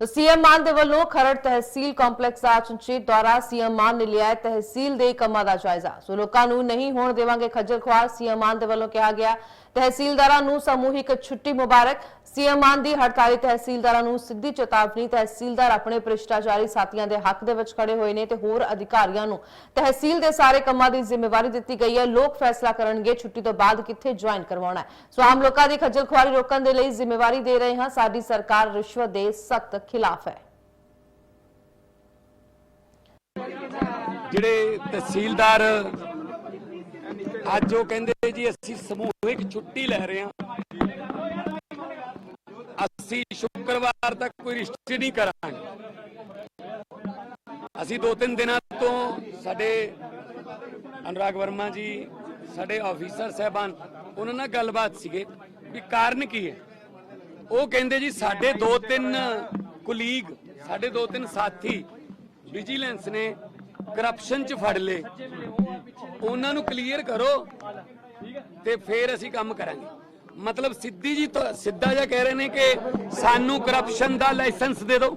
ਤਾਂ ਸੀਐਮ ਮਾਨ ਦੇ ਵੱਲੋਂ ਖਰੜ ਤਹਿਸੀਲ ਕੰਪਲੈਕਸ ਦਾ ਚੰਚੇਤ ਸੀਐਮ ਮਾਨ ਨੇ ਲਿਆ ਤਹਿਸੀਲ ਦੇ ਕੰਮਾਂ ਦਾ ਜਾਇਜ਼ਾ। ਸੋ ਲੋਕਾਂ ਨੂੰ ਨਹੀਂ ਹੋਣ ਦੇਵਾਂਗੇ ਖੱਜਲ ਖੁਆਰ ਸੀਐਮ ਮਾਨ ਦੇ ਵੱਲੋਂ ਕਿਹਾ ਗਿਆ। ਤਹਿਸੀਲਦਾਰਾਂ ਨੂੰ ਸਮੂਹਿਕ ਛੁੱਟੀ ਮੁਬਾਰਕ। ਸੀਐਮ ਮਾਨ ਦੀ ਹੜਤਾਲੀ ਤਹਿਸੀਲਦਾਰਾਂ ਨੂੰ ਸਿੱਧੀ ਚੇਤਾਵਨੀ, ਤਹਿਸੀਲਦਾਰ ਆਪਣੇ ਭ੍ਰਿਸ਼ਟਾਚਾਰੀ ਸਾਥੀਆਂ ਦੇ ਹੱਕ ਦੇ ਵਿੱਚ ਖੜੇ ਹੋਏ ਨੇ ਤੇ ਹੋਰ ਅਧਿਕਾਰੀਆਂ ਨੂੰ ਤਹਿਸੀਲ ਦੇ ਸਾਰੇ ਕੰਮਾਂ ਦੀ ਜ਼ਿੰਮੇਵਾਰੀ ਦਿੱਤੀ ਗਈ ਹੈ। ਲੋਕ ਫੈਸਲਾ ਕਰਨਗੇ, ਛੁੱਟੀ ਤੋਂ ਬਾਅਦ ਕਿੱਥੇ ਜੁਆਇਨ ਕਰਵਾਉਣਾ ਹੈ। ਸੋ ਆਮ ਲੋਕਾਂ ਦੀ ਖੱਜਲ ਖੁਆਰੀ ਰੋਕਣ ਦੇ ਲਈ ਜ਼ਿੰਮੇਵਾਰੀ ਦੇ ਰਹੇ ਹਾਂ। ਸਾਡੀ ਸਰਕਾਰ ਰਿਸ਼ਵਤ ਦੇ ਸਖਤ ਖਿਲਾਫ ਹੈ। ਜਿਹੜੇ ਤਹਿਸੀਲਦਾਰ ਅੱਜ ਉਹ ਕਹਿੰਦੇ ਜੀ, ਅਸੀਂ ਸਮੂਹਿਕ ਛੁੱਟੀ ਲੈ ਰਹੇ ਹਾਂ। ਅਸੀਂ ਸ਼ੁੱਕਰਵਾਰ ਤੱਕ ਕੋਈ ਰਿਸ਼ਤੇ ਨਹੀਂ ਕਰਾਂਗੇ। ਅਸੀਂ ਦੋ ਤਿੰਨ ਦਿਨਾਂ ਤੋਂ ਸਾਡੇ ਅਨੁਰਾਗ ਵਰਮਾ ਜੀ, ਸਾਡੇ ਆਫੀਸਰ ਸਹਿਬਾਨ, ਉਹਨਾਂ ਨਾਲ ਗੱਲਬਾਤ ਸੀਗੇ ਵੀ ਕਾਰਨ ਕੀ ਹੈ? ਉਹ ਕਹਿੰਦੇ ਜੀ, ਸਾਡੇ ਦੋ ਤਿੰਨ ਕੁਲੀਗ, ਸਾਡੇ ਦੋ ਤਿੰਨ ਸਾਥੀ ਵਿਜੀਲੈਂਸ ਨੇ ਕਰਪਸ਼ਨ ਚ ਫੜ ਲਏ। ਉਹਨਾਂ ਨੂੰ ਕਲੀਅਰ ਕਰੋ ਤੇ ਫਿਰ ਅਸੀਂ ਕੰਮ ਕਰਾਂਗੇ। ਮਤਲਬ ਸਿੱਧੀ ਜੀ ਸਿੱਧਾ ਜਿਹਾ ਕਹਿ ਰਹੇ ਨੇ ਕਿ ਸਾਨੂੰ ਕਰਪਸ਼ਨ ਦਾ ਲਾਇਸੈਂਸ ਦੇ ਦਿਓ।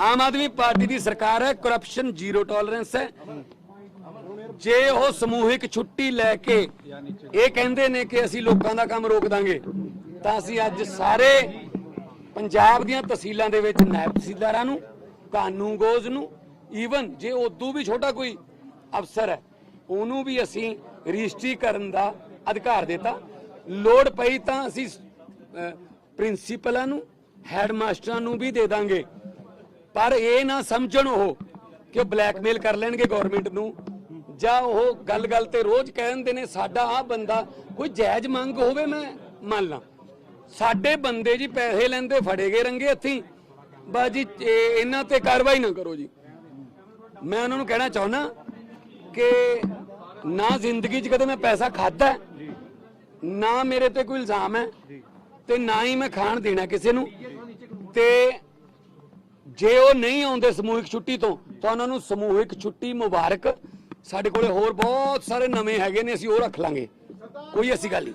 ਆਮ ਆਦਮੀ ਪਾਰਟੀ ਦੀ ਸਰਕਾਰ ਹੈ ਕਰਪਸ਼ਨ ਜ਼ੀਰੋ ਟੋਲਰੈਂਸ ਹੈ। ਜੇ ਉਹ ਸਮੂਹਿਕ ਛੁੱਟੀ ਲੈ ਕੇ ਇਹ ਕਹਿੰਦੇ ਨੇ ਕਿ ਅਸੀਂ ਲੋਕਾਂ ਦਾ ਕੰਮ ਰੋਕ ਦਾਂਗੇ, ਤਾਂ ਅਸੀਂ ਅੱਜ ਸਾਰੇ ਪੰਜਾਬ ਦੀਆਂ ਤਹਿਸੀਲਾਂ ਦੇ ਵਿੱਚ ਨਾਇਬ ਤਹਿਸੀਲਦਾਰਾਂ ਨੂੰ ਕਾਨੂੰਗੋਜ਼ ਨੂੰ ਈਵਨ ਜੇ ਉਦੋਂ ਵੀ ਛੋਟਾ ਕੋਈ ਅਫਸਰ ਹੈ, ਉਹਨੂੰ ਵੀ ਅਸੀਂ ਰਜਿਸਟਰੀ ਕਰਨ ਦਾ ਅਧਿਕਾਰ ਦਿੱਤਾ। ਲੋੜ ਪਈ ਤਾਂ ਅਸੀਂ ਪ੍ਰਿੰਸੀਪਲਾਂ ਨੂੰ ਹੈਡ ਮਾਸਟਰਾਂ ਨੂੰ ਵੀ ਦੇ ਦਾਂਗੇ। ਪਰ ਇਹ ਨਾ ਸਮਝਣ ਉਹ ਕਿ ਬਲੈਕਮੇਲ ਕਰ ਲੈਣਗੇ ਗਵਰਨਮੈਂਟ ਨੂੰ। ਜਾਂ ਉਹ ਗੱਲ-ਗੱਲ ਤੇ ਰੋਜ਼ ਕਹਿੰਦੇ ਨੇ, ਸਾਡਾ ਆ ਬੰਦਾ ਕੋਈ ਜਾਇਜ਼ ਮੰਗ ਹੋਵੇ, ਮੈਂ ਮੰਨ ਲਾਂ। ਸਾਡੇ ਬੰਦੇ ਜੀ ਪੈਸੇ ਲੈਂਦੇ ਫੜੇ ਗਏ ਰੰਗੇ ਹੱਥੀਂ। ਬਸ ਜੀ, ਇਹ- ਇਹਨਾਂ ਤੇ ਕਾਰਵਾਈ ਨਾ ਕਰੋ ਜੀ। ਮੈਂ ਉਹਨਾਂ ਨੂੰ ਕਹਿਣਾ ਚਾਹੁੰਦਾ ਕਿ ਨਾ ਜ਼ਿੰਦਗੀ 'ਚ ਕਦੇ ਮੈਂ ਪੈਸਾ ਖਾਦਾ ਨਾ ਮੇਰੇ ਤੇ ਕੋਈ ਇਲਜ਼ਾਮ ਹੈ ਤੇ ਨਾ ਹੀ ਮੈਂ ਖਾਣ ਦੇਣਾ ਕਿਸੇ ਨੂੰ। ਤੇ ਜੇ ਉਹ ਨਹੀਂ ਆਉਂਦੇ ਸਮੂਹਿਕ ਛੁੱਟੀ ਤੋਂ, ਤਾਂ ਉਹਨਾਂ ਨੂੰ ਸਮੂਹਿਕ ਛੁੱਟੀ ਮੁਬਾਰਕ। ਸਾਡੇ ਕੋਲੇ ਹੋਰ ਬਹੁਤ ਸਾਰੇ ਨਵੇਂ ਹੈਗੇ ਨੇ, ਅਸੀਂ ਉਹ ਰੱਖ ਲਾਂਗੇ। ਕੋਈ ਐਸੀ ਗੱਲ ਨਹੀਂ।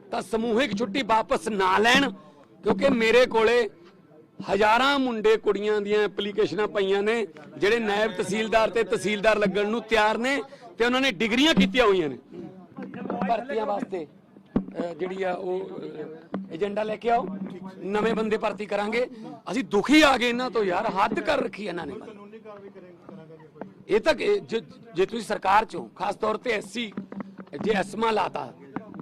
ਤਾਂ ਸਮੂਹਿਕ ਛੁੱਟੀ ਵਾਪਸ ਨਾ ਲੈਣ, ਕਿਉਂਕਿ ਮੇਰੇ ਕੋਲੇ ਹਜ਼ਾਰਾਂ ਮੁੰਡੇ ਕੁੜੀਆਂ ਦੀਆਂ ਐਪਲੀਕੇਸ਼ਨਾਂ ਪਈਆਂ ਨੇ, ਜਿਹੜੇ ਨਾਇਬ ਤਹਿਸੀਲਦਾਰ ਤੇ ਤਹਿਸੀਲਦਾਰ ਲੱਗਣ ਨੂੰ ਤਿਆਰ ਨੇ ਤੇ ਉਹਨਾਂ ਨੇ ਡਿਗਰੀਆਂ ਕੀਤੀਆਂ ਹੋਈਆਂ ਨੇ। ਭਰਤੀਆਂ ਵਾਸਤੇ ਜਿਹੜੀ ਆ ਉਹ ਏਜੰਡਾ ਲੈ ਕੇ ਆਓ, ਨਵੇਂ ਬੰਦੇ ਭਰਤੀ ਕਰਾਂਗੇ। ਅਸੀਂ ਦੁਖੀ ਆ ਗਏ ਇਹਨਾਂ ਤੋਂ ਯਾਰ, ਹੱਦ ਕਰ ਰੱਖੀ ਇਹਨਾਂ ਨੇ। ਇਹ ਤਾਂ ਜੇ ਜੇ ਤੁਸੀਂ ਸਰਕਾਰ ਚੋਂ, ਖਾਸ ਤੌਰ ਤੇ ਐਸਸੀ, ਜੇ ਐਸਮਾ ਲਾਤਾ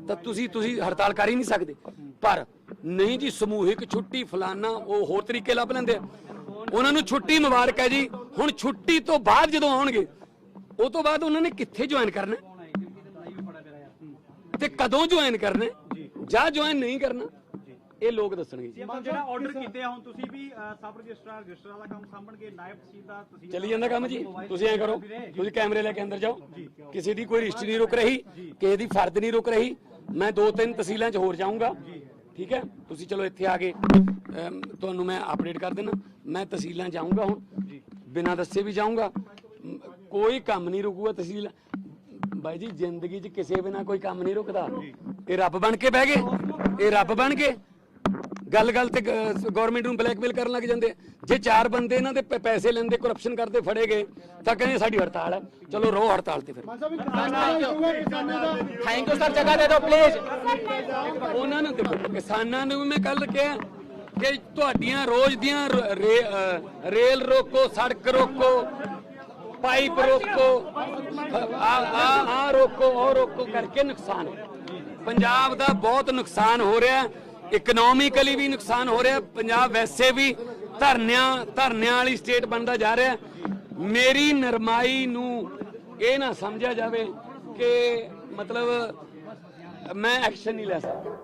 ਤਾਂ ਤੁਸੀਂ ਤੁਸੀਂ ਹੜਤਾਲ ਕਰ ਹੀ ਨਹੀਂ ਸਕਦੇ। ਪਰ ਨਹੀਂ ਜੀ ਸਮੂਹਿਕ ਛੁੱਟੀ ਫਲਾਨਾ ਉਹ ਹੋਰ ਤਰੀਕੇ ਲੱਭ ਲੈਂਦੇ ਆ। ਉਹਨਾਂ ਨੂੰ ਛੁੱਟੀ ਮੁਬਾਰਕ ਹੈ ਜੀ। ਹੁਣ ਛੁੱਟੀ ਤੋਂ ਬਾਅਦ ਜਦੋਂ ਆਉਣਗੇ ਉਹ ਤੋਂ ਬਾਅਦ ਉਹਨਾਂ ਨੇ ਕਿੱਥੇ ਜੁਆਇਨ ਕਰਨਾ? ਤੇ ਕਦੋਂ ਜੁਆਇਨ ਕਰਨਾ? ਜਾਂ ਜੁਆਇਨ ਨਹੀਂ ਕਰਨਾ? ਇਹ ਲੋਕ ਦੱਸਣਗੇ ਜੀ। ਜਿਹੜਾ ਆਰਡਰ ਕੀਤੇ ਆ ਹੁਣ ਤੁਸੀਂ ਵੀ ਸਬ ਰਜਿਸਟਰਾਰ ਰਜਿਸਟਰ ਵਾਲਾ ਕੰਮ ਸਾਂਭਣਗੇ ਨਾਇਬ ਤਹਿਸੀਲਦਾਰ ਤੁਸੀਂ ਚੱਲੀ ਜਾਂਦਾ ਕੰਮ ਜੀ। ਤੁਸੀਂ ਐਂ ਕਰੋ ਤੁਸੀਂ ਕੈਮਰੇ ਲੈ ਕੇ ਅੰਦਰ ਜਾਓ। ਕਿਸੇ ਦੀ ਕੋਈ ਰਿਸ਼ਤੇ ਨਹੀਂ ਰੁਕ ਰਹੀ ਕਿਸੇ ਦੀ ਫਰਦ ਨਹੀਂ ਰੁਕ ਰਹੀ। ਮੈਂ ਦੋ ਤਿੰਨ ਤਹਿਸੀਲਾਂ 'ਚ ਹੋਰ ਜਾਊਂਗਾ। ਠੀਕ ਹੈ? ਤੁਸੀਂ ਚਲੋ ਇੱਥੇ ਆ ਕੇ ਤੁਹਾਨੂੰ ਮੈਂ ਅਪਡੇਟ ਕਰ ਦੇਣਾ ਮੈਂ ਤਹਿਸੀਲਾਂ ਜਾਊਂਗਾ ਹੁਣ। ਬਿਨਾਂ ਦੱਸੇ ਵੀ ਜਾਊਂਗਾ। ਕੋਈ ਕੰਮ ਨਹੀਂ ਰੁਕੂਗਾ ਤਹਿਸੀਲ। ਬਾਈ ਜੀ, ਜ਼ਿੰਦਗੀ 'ਚ ਕਿਸੇ ਬਿਨਾ ਕੋਈ ਕੰਮ ਨਹੀਂ ਰੁਕਦਾ। ਇਹ ਰੱਬ ਬਣ ਕੇ ਬਹਿ ਗਏ। ਇਹ ਰੱਬ ਬਣ ਕੇ ਗੱਲ ਗੱਲ ਤੇ ਗਵਰਨਮੈਂਟ ਨੂੰ ਬਲੈਕਮੇਲ ਕਰਨ ਲੱਗ ਜਾਂਦੇ ਆ। ਜੇ ਚਾਰ ਬੰਦੇ ਇਹਨਾਂ ਦੇ ਪੈਸੇ ਲੈਂਦੇ ਕਰਪਸ਼ਨ ਕਰਦੇ ਫੜੇ ਗਏ ਤਾਂ ਕਹਿੰਦੇ ਸਾਡੀ ਹੜਤਾਲ ਹੈ। ਚਲੋ ਰੋ ਹੜਤਾਲ ਤੇ ਫਿਰ। ਥੈਂਕ ਯੂ ਸਰ ਜਗ੍ਹਾ ਦੇ ਦਿਓ ਪਲੀਜ਼ ਉਹਨਾਂ ਨੂੰ ਕਿਸਾਨਾਂ ਨੂੰ ਮੈਂ ਕੱਲ ਕਿਹਾ ਕਿ ਤੁਹਾਡੀਆਂ ਰੋਜ਼ ਦੀਆਂ ਰੇਲ ਰੋਕੋ ਸੜਕ ਰੋਕੋ ਪਾਈਪ ਰੋਕੋ ਆ ਆ ਆ ਰੋਕੋ ਉਹ ਰੋਕੋ ਕਰਕੇ ਨੁਕਸਾਨ। ਪੰਜਾਬ ਦਾ ਬਹੁਤ ਨੁਕਸਾਨ ਹੋ ਰਿਹਾ। ਇਕਨੋਮਿਕਲੀ ਵੀ ਨੁਕਸਾਨ ਹੋ ਰਿਹਾ, ਪੰਜਾਬ ਵੈਸੇ ਵੀ ਧਰਨਿਆਂ ਧਰਨਿਆਂ ਵਾਲੀ ਸਟੇਟ ਬਣਦਾ ਜਾ ਰਿਹਾ। ਮੇਰੀ ਨਰਮਾਈ ਨੂੰ ਇਹ ਨਾ ਸਮਝਿਆ ਜਾਵੇ ਕਿ ਮਤਲਬ ਮੈਂ ਐਕਸ਼ਨ ਨਹੀਂ ਲੈ ਸਕਦਾ।